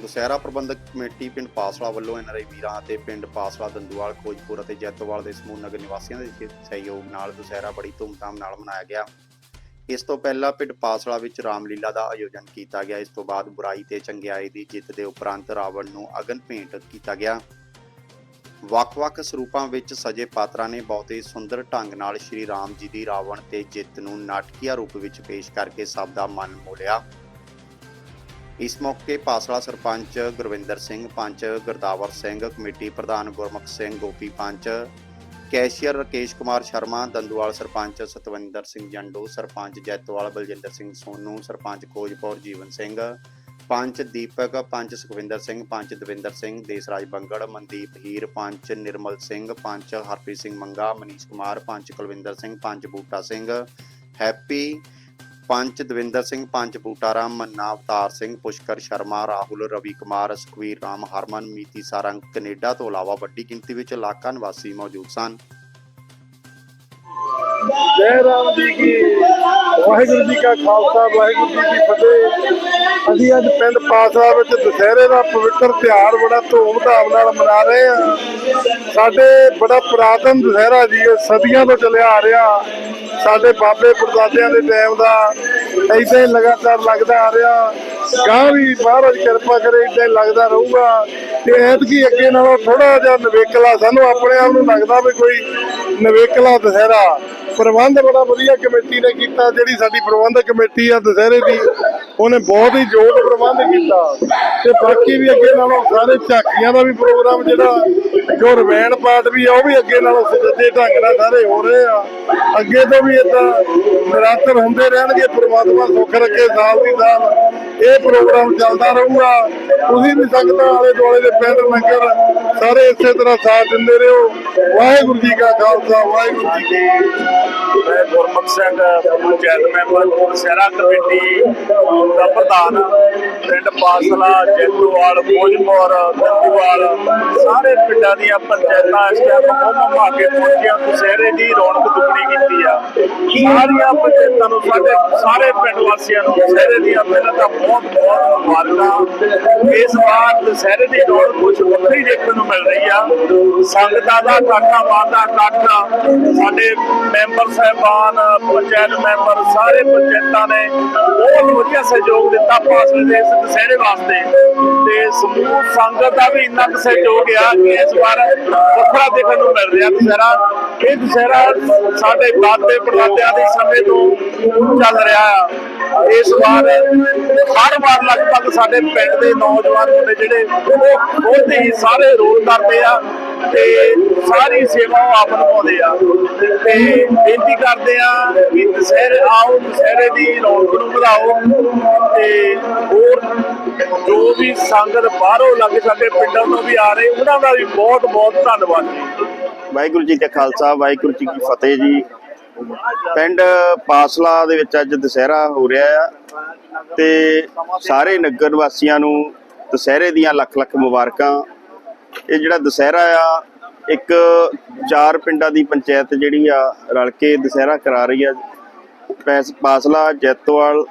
ਦੁਸਹਿਰਾ ਪ੍ਰਬੰਧਕ committee ਪਿੰਡ ਪਾਸਲਾ ਵੱਲੋਂ NRI ਵੀਰਾਂ ਅਤੇ ਪਿੰਡ ਪਾਸਲਾ ਦੰਦੂਵਾਲ, ਖੋਜਪੁਰ ਅਤੇ ਜੈਤੋਵਾਲ ਦੇ ਸਮੂਹ ਨਗਰ ਨਿਵਾਸੀਆਂ ਦੇ ਸਹਿਯੋਗ ਨਾਲ ਦੁਸਹਿਰਾ ਬੜੀ ਧੂਮਧਾਮ ਨਾਲ ਮਨਾਇਆ ਗਿਆ। ਇਸ ਤੋਂ ਪਹਿਲਾਂ ਪਿੰਡ ਪਾਸਲਾ ਵਿੱਚ ਰਾਮਲੀਲਾ ਦਾ ਆਯੋਜਨ ਕੀਤਾ ਗਿਆ। ਇਸ ਤੋਂ ਬਾਅਦ ਬੁਰਾਈ ਤੇ ਚੰਗਿਆਈ ਦੀ ਜਿੱਤ ਦੇ ਉਪਰੰਤ ਰਾਵਣ ਨੂੰ ਅਗਨ ਭੇਂਟ ਕੀਤਾ ਗਿਆ। ਵੱਖ-ਵੱਖ ਸਰੂਪਾਂ ਵਿੱਚ ਸਜੇ ਪਾਤਰਾਂ ਨੇ ਬਹੁਤੇ ਸੁੰਦਰ ਢੰਗ ਨਾਲ ਸ਼੍ਰੀ ਰਾਮ ਜੀ ਦੀ ਰਾਵਣ ਤੇ ਜਿੱਤ ਨੂੰ ਨਾਟਕੀਆ ਰੂਪ ਵਿੱਚ ਪੇਸ਼ ਕਰਕੇ ਸਭ ਦਾ ਮਨ ਮੋਲਿਆ ਇਸ ਮੌਕੇ ਪਾਸਲਾ ਸਰਪੰਚ ਗੁਰਵਿੰਦਰ ਸਿੰਘ ਪੰਚ, ਗੁਰਦਾਵਰ ਸਿੰਘ, ਕਮੇਟੀ ਪ੍ਰਧਾਨ Gurmukh Singh, Gopi panch, cashier Rakesh Kumar Sharma, Danduwal sarpanch Satvinder Singh Jandu, sarpanch Jaitwal Baljinder Singh Sonu, sarpanch Khojpur Jeevan Singh, panch Deepak, panch Sukhvinder Singh, panch Davinder Singh, Desraj Bangar, Mandeep Heer, panch Nirmal Singh, panch Harpreet Singh Manga, Manish Kumar, panch Kulwinder Singh, panch Buta Singh, Happy panch Davinder Singh, panch Buta Manna Avtar Singh, Pushkar Sharma, Rahul, Ravi Kumar, Sukhvir Ram, Harman, Meeti Sarang, Canada ਤੋਂ ਇਲਾਵਾ ਵੱਡੀ ਗਿਣਤੀ ਵਿੱਚ ਇਲਾਕਾ ਨਿਵਾਸੀ ਮੌਜੂਦ ਸਨ। ਜੈ ਰਾਮ ਜੀ ਕੀ। ਵਾਹਿਗੁਰੂ ਜੀ ਕਾ ਖਾਲਸਾ, ਵਾਹਿਗੁਰੂ ਜੀ ਕੀ ਫਤਿਹ। ਅਸੀਂ ਅੱਜ ਪਿੰਡ ਪਾਸਾ ਵਿੱਚ ਦੁਸਹਿਰੇ ਦਾ ਪਵਿੱਤਰ ਤਿਉਹਾਰ, ਬੜਾ ਧੂਮ-ਧਾਮ ਨਾਲ ਮਨਾ ਰਹੇ ਹਾਂ। ਸਾਡੇ ਬੜਾ ਪੁਰਾਤਨ ਦੁਸਹਿਰਾ ਜੀ ਸਦੀਆਂ ਤੋਂ ਚੱਲਿਆ ਆ ਰਿਹਾ। ਸਾਡੇ ਬਾਬੇ ਪਰਦਾਦਿਆਂ ਦੇ ਟਾਈਮ ਦਾ ਏਦਾਂ ਲਗਾਤਾਰ ਲੱਗਦਾ ਆ ਰਿਹਾ। ਗਾਂ ਵੀ ਮਹਾਰਾਜ ਕਿਰਪਾ ਕਰੇ ਏਦਾਂ ਲੱਗਦਾ ਰਹੂਗਾ। ਤੇ ਐਤਕੀ ਅੱਗੇ ਨਾਲੋਂ ਥੋੜਾ ਜਿਹਾ ਨਵੇਕਲਾ, ਸਾਨੂੰ ਆਪਣੇ ਆਪ ਨੂੰ ਲੱਗਦਾ ਵੀ ਕੋਈ ਨਵੇਕਲਾ ਦੁਸਹਿਰਾ। ਪ੍ਰਬੰਧ ਬੜਾ ਵਧੀਆ ਕਮੇਟੀ ਨੇ ਕੀਤਾ, ਜਿਹੜੀ ਸਾਡੀ ਪ੍ਰਬੰਧਕ ਕਮੇਟੀ ਆ ਦੁਸਹਿਰੇ ਦੀ। ਉਹਨੇ ਬਹੁਤ ਹੀ ਜੋਰ ਪ੍ਰਬੰਧ ਕੀਤਾ। ਤੇ ਬਾਕੀ ਵੀ ਅੱਗੇ ਨਾਲੋਂ ਸਾਰੇ ਝਾਕੀਆਂ ਦਾ ਵੀ ਪ੍ਰੋਗਰਾਮ ਜਿਹੜਾ, ਜੋ ਰਵੈਣ ਪਾਠ ਵੀ ਆ, ਉਹ ਵੀ ਅੱਗੇ ਨਾਲੋਂ ਸੁਚੱਜੇ ਢੰਗ ਨਾਲ ਸਾਰੇ ਹੋ ਰਹੇ ਆ। ਅੱਗੇ ਤੋਂ ਵੀ ਇਦਾਂ ਨਿਰੰਤਰ ਹੁੰਦੇ ਰਹਿਣਗੇ, ਪ੍ਰਮਾਤਮਾ ਸੁੱਖ ਰੱਖੇ, ਸਾਲ ਦੀ ਸਾਲ ਇਹ ਪ੍ਰੋਗਰਾਮ ਚੱਲਦਾ ਰਹੂਗਾ। ਤੁਸੀਂ ਵੀ ਸੰਗਤਾਂ ਆਲੇ ਦੁਆਲੇ ਦੇ ਪਿੰਡ ਨਗਰ ਸਾਰੇ ਇਸੇ ਤਰ੍ਹਾਂ ਸਾਥ ਦਿੰਦੇ ਰਹੋ। ਵਾਹਿਗੁਰੂ ਜੀ ਕਾ ਖਾਲਸਾ, ਵਾਹਿਗੁਰੂ ਜੀ ਕੀ ਮੈਂ ਗੁਰਮੁਖ ਸਿੰਘ, ਪੰਚਾਇਤ ਮੈਂਬਰ ਸਹਿਰਾ ਕਮੇਟੀ ਦਾ ਪ੍ਰਧਾਨ, ਪਿੰਡ ਪਾਸਲਾ, ਜੈਤੂਵਾਲ ਮੋਜਪੁਰ ਦੰਦੂਵਾਲ ਸਾਰੇ ਪਿੰਡਾਂ ਦੀਆਂ ਪੰਚਾਇਤਾਂ ਇਸ ਟਾਈਮ ਹੁਮ ਕੇ ਪਹੁੰਚੀਆਂ। ਦੁਸਹਿਰੇ ਦੀ ਰੌਣਕ ਦੁੱਗਣੀ ਕੀਤੀ ਆ। ਸਾਰੀਆਂ ਪੰਚਾਇਤਾਂ ਨੂੰ, ਸਾਡੇ ਸਾਰੇ ਪਿੰਡ ਵਾਸੀਆਂ ਨੂੰ ਦੁਸਹਿਰੇ ਦੀਆਂ ਪਹਿਲਾਂ ਤਾਂ ਬਹੁਤ ਬਹੁਤ ਮੁਬਾਰਕਾਂ। ਇਸ ਵਾਰ ਦੁਸਹਿਰੇ ਦੀ ਰੌਣਕ ਕੁਝ ਵੱਖਰੀ ਦੇਖਣ ਨੂੰ ਮਿਲ ਰਹੀ ਆ। ਸੰਗਤਾਂ ਦਾ ਇਕੱਠਾ ਵਾਦਾ ਇਕੱਠ ਸਾਡੇ ਮੈਂਬਰ ਸਾਹਿਬਾਨ, ਪੰਚਾਇਤ ਮੈਂਬਰ, ਸਾਰੇ ਪੰਚਾਇਤਾਂ ਨੇ ਬਹੁਤ ਵਧੀਆ ਸਹਿਯੋਗ ਦਿੱਤਾ ਫਾਸਲੇ ਦੇ ਇਸ ਦੁਸਹਿਰੇ ਵਾਸਤੇ। ਤੇ ਸਮੂਹ ਸੰਗਤ ਦਾ ਵੀ ਇੰਨਾ ਕੁ ਸਹਿਯੋਗ ਆ ਕਿ ਇਸ ਵਾਰ ਵੱਖਰਾ ਦੇਖਣ ਨੂੰ ਮਿਲ ਰਿਹਾ ਦੁਸਹਿਰਾ। ਇਹ ਦੁਸਹਿਰਾ ਸਾਡੇ ਦਾਦੇ ਪੜਦਾਦਿਆਂ ਦੇ ਸਮੇਂ ਤੋਂ ਚੱਲ ਰਿਹਾ ਆ। ਇਸ ਵਾਰ ਹਰ ਵਾਰ ਲਗਭਗ ਸਾਡੇ ਪਿੰਡ ਦੇ ਨੌਜਵਾਨ ਮੁੰਡੇ ਜਿਹੜੇ ਉਹ ਬਹੁਤ ਹੀ ਸਾਰੇ ਰੋਲ ਕਰਦੇ ਆ। ਤੇ ਸਾਰੀ ਸੇਵਾ ਉਹ ਆਪ ਨਿਭਾਉਂਦੇ ਆ। ਤੇ ਬੇਨਤੀ ਕਰਦੇ ਆ ਕਿ ਦੁਸਹਿਰੇ ਆਓ, ਦੁਸਹਿਰੇ ਦੀ ਰੌਣਕ ਨੂੰ ਵਧਾਓ ਤੇ ਹੋਰ ਜੋ ਵੀ ਸੰਗਤ ਬਾਹਰੋਂ ਲੱਗ ਸਾਡੇ ਪਿੰਡਾਂ ਤੋਂ ਵੀ ਆ ਰਹੇ, ਉਹਨਾਂ ਦਾ ਵੀ ਬਹੁਤ ਬਹੁਤ ਧੰਨਵਾਦ ਜੀ। ਵਾਹਿਗੁਰੂ ਜੀ ਕਾ ਖਾਲਸਾ, ਵਾਹਿਗੁਰੂ ਜੀ ਕੀ ਫਤਿਹ ਜੀ। ਪਿੰਡ ਪਾਸਲਾ ਦੇ ਵਿੱਚ ਅੱਜ ਦੁਸਹਿਰਾ ਹੋ ਰਿਹਾ ਆ ਤੇ ਸਾਰੇ ਨਗਰ ਵਾਸੀਆਂ ਨੂੰ ਦੁਸਹਿਰੇ ਦੀਆਂ ਲੱਖ ਲੱਖ ਮੁਬਾਰਕਾਂ ਇਹ ਜਿਹੜਾ ਦੁਸਹਿਰਾ ਆ, ਇੱਕ ਚਾਰ ਪਿੰਡਾਂ ਦੀ ਪੰਚਾਇਤ ਜਿਹੜੀ ਆ, ਰਲ ਕੇ ਦੁਸਹਿਰਾ ਕਰਾ ਰਹੀ ਆ। ਪੈਸ, ਪਾਸਲਾ, ਜੈਤੋਵਾਲ,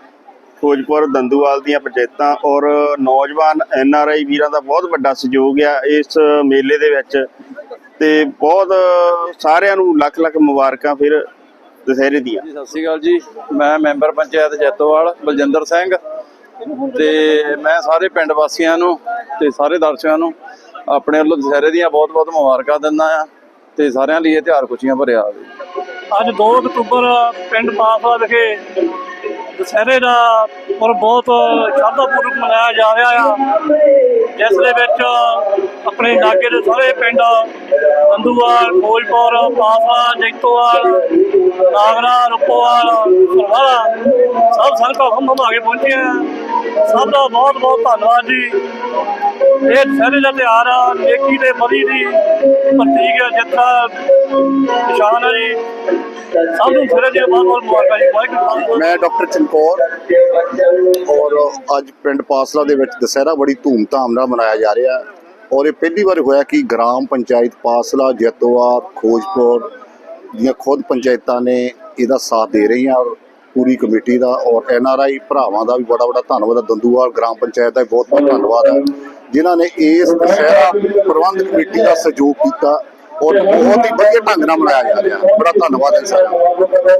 ਖੋਜਪੁਰ, ਦੰਦੂਵਾਲ ਦੀਆਂ ਪੰਚਾਇਤਾਂ ਔਰ ਨੌਜਵਾਨ ਐਨ ਆਰ ਆਈ ਵੀਰਾਂ ਦਾ ਬਹੁਤ ਵੱਡਾ ਸਹਿਯੋਗ ਆ ਇਸ ਮੇਲੇ ਦੇ ਵਿੱਚ। ਤੇ ਬਹੁਤ ਸਾਰਿਆਂ ਨੂੰ ਲੱਖ ਲੱਖ ਮੁਬਾਰਕਾਂ ਫਿਰ ਦੁਸਹਿਰੇ ਦੀਆਂ। ਸਤਿ ਸ਼੍ਰੀ ਅਕਾਲ ਜੀ। ਮੈਂ ਮੈਂਬਰ ਪੰਚਾਇਤ ਜੈਤੋਵਾਲ, ਬਲਜਿੰਦਰ ਸਿੰਘ। ਤੇ ਮੈਂ ਸਾਰੇ ਪਿੰਡ ਵਾਸੀਆਂ ਨੂੰ ਤੇ ਸਾਰੇ ਦਰਸ਼ਕਾਂ ਨੂੰ ਆਪਣੇ ਵੱਲੋਂ ਦੁਸਹਿਰੇ ਦੀਆਂ ਬਹੁਤ-ਬਹੁਤ ਮੁਬਾਰਕਾਂ ਦਿੰਦਾ ਆ ਤੇ ਸਾਰਿਆਂ ਲਈ ਇਹ ਤਿਉਹਾਰ ਖੁਸ਼ੀਆਂ ਭਰਿਆ ਅੱਜ 2 ਅਕਤੂਬਰ ਪਿੰਡ ਪਾਸਵਾ ਵਿਖੇ ਦੁਸਹਿਰੇ ਦਾ ਪੁਰਬ ਬਹੁਤ ਸ਼ਰਧਾਪੂਰਵਕ ਮਨਾਇਆ ਜਾ ਰਿਹਾ ਆ। ਜਿਸ ਦੇ ਵਿੱਚ ਆਪਣੇ ਇਲਾਕੇ ਦੇ ਸਾਰੇ ਪਿੰਡ ਸੰਧੂਵਾਲ ਖੋਜਪੁਰ ਪਾਸਵਾ ਜੈਤੋਵਾਲ, ਨਾਗਰਾ, ਰੁਪੋਵਾਲ ਸਰਵਾਲਾ ਸਭ ਸੰਗਤਾਂ ਹਮ ਹਮ ਆਗੇ ਪਹੁੰਚੀਆਂ ਆ। ਸਭ ਦਾ ਬਹੁਤ ਬਹੁਤ ਧੰਨਵਾਦ ਜੀ ਇਹ ਦੁਸਹਿਰੇ ਦਾ ਤਿਉਹਾਰ ਆ, ਨੇਕੀ ਤੇ ਬਦੀ ਦੀ ਪ੍ਰਤੀਕ ਹੈ ਨਿਸ਼ਾਨ ਹੈ ਜੀ ਮੈਂ ਡਾਕਟਰ ਚਮਕੌਰ ਔਰ ਅੱਜ ਪਿੰਡ ਪਾਸਲਾ ਦੇ ਵਿੱਚ ਦਸਹਿਰਾ ਬੜੀ ਧੂਮ-ਧਾਮ ਨਾਲ ਮਨਾਇਆ ਜਾ ਰਿਹਾ ਔਰ ਇਹ ਪਹਿਲੀ ਵਾਰ ਹੋਇਆ ਕਿ ਗ੍ਰਾਮ ਪੰਚਾਇਤ ਪਾਸਲਾ, ਜੈਤੋਆ, ਖੋਜਪੁਰ ਦੀਆਂ ਖੁਦ ਪੰਚਾਇਤਾਂ ਨੇ ਇਹਦਾ ਸਾਥ ਦੇ ਰਹੀਆਂ ਔਰ ਪੂਰੀ ਕਮੇਟੀ ਦਾ ਔਰ ਐਨ ਆਰ ਆਈ ਭਰਾਵਾਂ ਦਾ ਵੀ ਬੜਾ ਬੜਾ ਧੰਨਵਾਦ ਹੈ। ਦੰਦੂਵਾਲ ਗ੍ਰਾਮ ਪੰਚਾਇਤ ਦਾ ਬਹੁਤ ਬਹੁਤ ਧੰਨਵਾਦ ਹੈ। ਜਿਨ੍ਹਾਂ ਨੇ ਇਸ ਦਸਹਿਰਾ ਪ੍ਰਬੰਧ ਕਮੇਟੀ ਦਾ ਸਹਿਯੋਗ ਕੀਤਾ ਔਰ ਬਹੁਤ ਹੀ ਵਧੀਆ ਢੰਗ ਨਾਲ ਮਨਾਇਆ ਜਾ ਰਿਹਾ। ਬੜਾ ਧੰਨਵਾਦ ਹੈ ਸਾਰਿਆਂ ਦਾ।